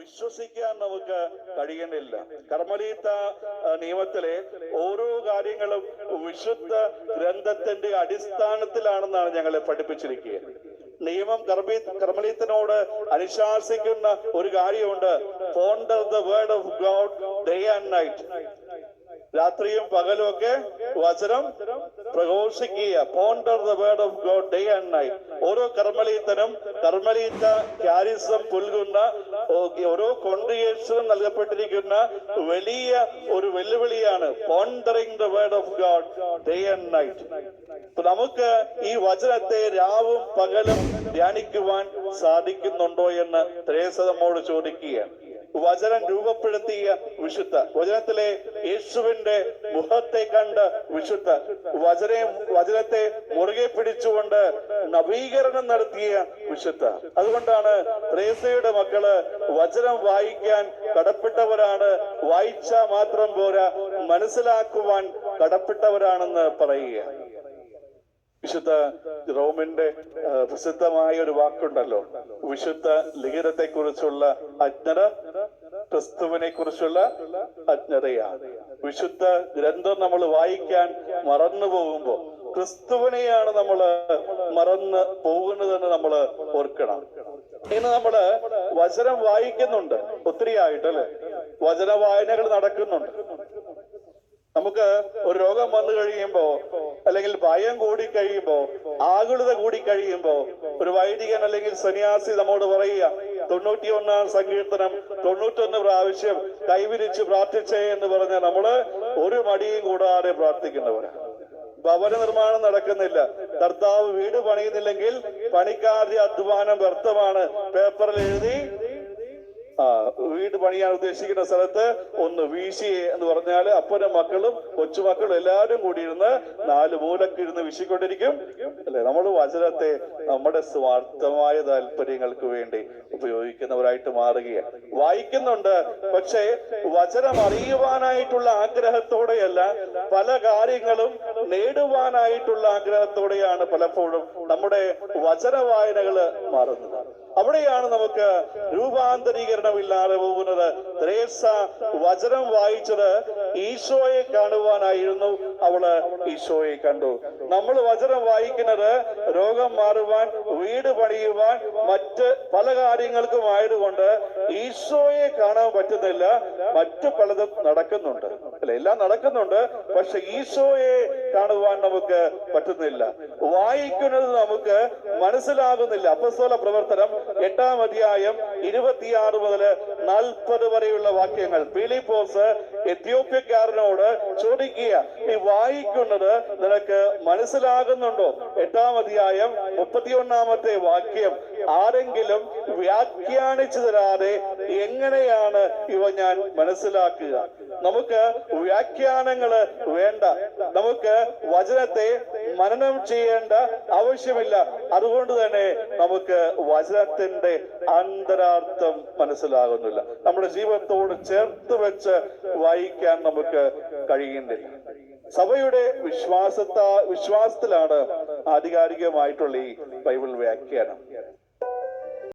വിശ്വസിക്കാൻ നമുക്ക് കഴിയുന്നില്ല കർമ്മലീത്ത നിയമത്തിലെ ഓരോ കാര്യങ്ങളും വിശുദ്ധ ഗ്രന്ഥത്തിന്റെ അടിസ്ഥാനത്തിലാണെന്നാണ് ഞങ്ങളെ പഠിപ്പിച്ചിരിക്കുക നിയമം കർമ്മീ കർമ്മലീത്തനോട് അനുശാസിക്കുന്ന ഒരു കാര്യമുണ്ട്. Ponder the word of God day and night രാത്രിയും പകലും ഒക്കെ വചനം പ്രഘോഷിക്കുക. Ponder the word of God day and night ഓരോ കർമ്മലീത്തനും കർമ്മലീത്ത ക്യാരിസം പുൽകുന്ന ഓരോ കോൺട്രിയേഷനും നൽകപ്പെട്ടിരിക്കുന്ന വലിയ ഒരു വെല്ലുവിളിയാണ് pondering the word of God day and night നമുക്ക് ഈ വചനത്തെ രാവും പകലും ധ്യാനിക്കുവാൻ സാധിക്കുന്നുണ്ടോ എന്ന് ത്രേസ നമ്മോട് ചോദിക്കുകയാണ്. വചനം രൂപപ്പെടുത്തിയ വിശുദ്ധ വചനത്തിലെ യേശുവിന്റെ മുഖത്തെ കണ്ട് വിശുദ്ധ വചന വചനത്തെ മുറുകെ പിടിച്ചുകൊണ്ട് നവീകരണം നടത്തിയ വിശുദ്ധ. അതുകൊണ്ടാണ് ത്രേസയുടെ മക്കൾ വചനം വായിക്കാൻ കടപ്പെട്ടവരാണ്. വായിച്ചാ മാത്രം പോരാ മനസ്സിലാക്കുവാൻ കടപ്പെട്ടവരാണെന്ന് പറയുക. വിശുദ്ധ റോമിന്റെ പ്രസിദ്ധമായ ഒരു വാക്കുണ്ടല്ലോ. വിശുദ്ധ ലിഖിതത്തെ കുറിച്ചുള്ള അജ്ഞത ക്രിസ്തുവിനെ കുറിച്ചുള്ള അജ്ഞതയാണ്. വിശുദ്ധ ഗ്രന്ഥം നമ്മൾ വായിക്കാൻ മറന്നു പോകുമ്പോ ക്രിസ്തുവിനെയാണ് നമ്മൾ മറന്ന് പോകുന്നതെന്ന് നമ്മൾ ഓർക്കണം. ഇന്ന് നമ്മൾ വചനം വായിക്കുന്നുണ്ട് ഒത്തിരി ആയിട്ടല്ലേ വചന വായനകൾ നടക്കുന്നുണ്ട്. നമുക്ക് ഒരു രോഗം വന്നു കഴിയുമ്പോ അല്ലെങ്കിൽ ഭയം കൂടി കഴിയുമ്പോ ആകുലത കൂടി കഴിയുമ്പോ ഒരു വൈദികൻ അല്ലെങ്കിൽ സന്യാസി നമ്മോട് പറയുക തൊണ്ണൂറ്റി ഒന്നാം സങ്കീർത്തനം തൊണ്ണൂറ്റൊന്ന് പ്രാവശ്യം കൈവിരിച്ച് പ്രാർത്ഥിച്ചേ എന്ന് പറഞ്ഞ നമ്മൾ ഒരു മടിയും കൂടാതെ പ്രാർത്ഥിക്കുന്നവരാണ്. ഭവന നിർമ്മാണം നടക്കുന്നില്ല. കർത്താവ് വീട് പണിയുന്നില്ലെങ്കിൽ പണിക്കാരുടെ അധ്വാനം വ്യർത്ഥമാണ്. പേപ്പറിൽ എഴുതി വീട് പണിയാൻ ഉദ്ദേശിക്കുന്ന സ്ഥലത്ത് ഒന്ന് വീശി എന്ന് പറഞ്ഞാൽ അപ്പനും മക്കളും കൊച്ചുമക്കളും എല്ലാവരും കൂടി ഇരുന്ന് നാല് മൂലക്കിരുന്ന് വീശിക്കൊണ്ടിരിക്കും. അല്ലെ? നമ്മൾ വചനത്തെ നമ്മുടെ സ്വാർത്ഥമായ താല്പര്യങ്ങൾക്ക് വേണ്ടി ഉപയോഗിക്കുന്നവരായിട്ട് മാറുകയാണ്. വായിക്കുന്നുണ്ട് പക്ഷേ വചനം അറിയുവാനായിട്ടുള്ള ആഗ്രഹത്തോടെയല്ല പല കാര്യങ്ങളും നേടുവാനായിട്ടുള്ള ആഗ്രഹത്തോടെയാണ് പലപ്പോഴും നമ്മുടെ വചന വായനകൾ മാറുന്നത്. അവിടെയാണ് നമുക്ക് രൂപാന്തരീകരണമില്ലാതെ പോകുന്നത്. ത്രേസ വചനം വായിച്ചത് ഈശോയെ കാണുവാനായിരുന്നു. അവൾ ഈശോയെ കണ്ടു. നമ്മൾ വചനം വായിക്കുന്നത് രോഗം മാറുവാൻ വീട് പണിയുവാൻ മറ്റ് പല കാര്യങ്ങൾക്കും ആയതുകൊണ്ട് ഈശോയെ കാണാൻ പറ്റുന്നില്ല. മറ്റു പലതും നടക്കുന്നുണ്ട്. അല്ലെ എല്ലാം നടക്കുന്നുണ്ട്. പക്ഷെ ഈശോയെ കാണുവാൻ നമുക്ക് പറ്റുന്നില്ല. വായിക്കുന്നത് നമുക്ക് മനസ്സിലാകുന്നില്ല. അപ്പസ്തോല പ്രവർത്തനം എട്ടാം അധ്യായം ഇരുപത്തിയാറ് മുതൽ നാൽപ്പത് വരെയുള്ള വാക്യങ്ങൾ. ഫിലിപ്പോസ് എത്യോപ്യക്കാരനോട് ചോദിക്കുക നീ വായിക്കുന്നത് നിനക്ക് മനസ്സിലാകുന്നുണ്ടോ? എട്ടാം അധ്യായം മുപ്പത്തിയൊന്നാമത്തെ വാക്യം. ആരെങ്കിലും വ്യാഖ്യാനിച്ചു തരാതെ എങ്ങനെയാണ് ഇവ ഞാൻ മനസ്സിലാക്കുക? നമുക്ക് വ്യാഖ്യാനങ്ങൾ വേണ്ട. നമുക്ക് വചനത്തെ മനനം ചെയ്യേണ്ട ആവശ്യമില്ല. അതുകൊണ്ട് തന്നെ നമുക്ക് വചനത്തിന്റെ അന്തരാർത്ഥം മനസ്സിലാകുന്നില്ല. നമ്മുടെ ജീവിതത്തോട് ചേർത്ത് വെച്ച് വായിക്കാൻ നമുക്ക് കഴിയുന്നില്ല. സഭയുടെ വിശ്വാസത്താ വിശ്വാസത്തിലാണ് ആധികാരികമായിട്ടുള്ള ഈ ബൈബിൾ വ്യാഖ്യാനം.